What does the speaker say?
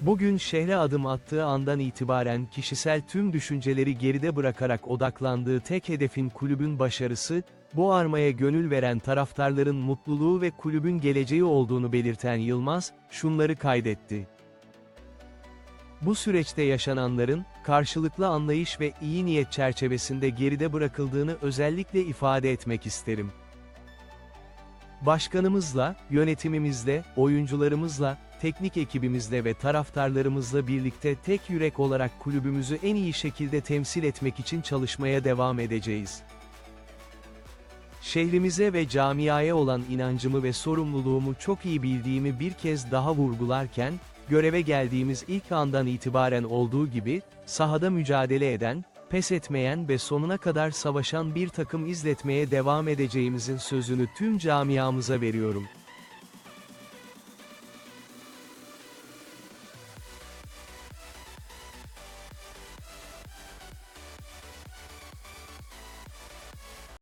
Bugün şehre adım attığı andan itibaren kişisel tüm düşünceleri geride bırakarak odaklandığı tek hedefin kulübün başarısı, bu armaya gönül veren taraftarların mutluluğu ve kulübün geleceği olduğunu belirten Yılmaz, şunları kaydetti. Bu süreçte yaşananların, karşılıklı anlayış ve iyi niyet çerçevesinde geride bırakıldığını özellikle ifade etmek isterim. Başkanımızla, yönetimimizle, oyuncularımızla, teknik ekibimizle ve taraftarlarımızla birlikte tek yürek olarak kulübümüzü en iyi şekilde temsil etmek için çalışmaya devam edeceğiz. Şehrimize ve camiaya olan inancımı ve sorumluluğumu çok iyi bildiğimi bir kez daha vurgularken, göreve geldiğimiz ilk andan itibaren olduğu gibi, sahada mücadele eden, pes etmeyen ve sonuna kadar savaşan bir takım izletmeye devam edeceğimizin sözünü tüm camiamıza veriyorum.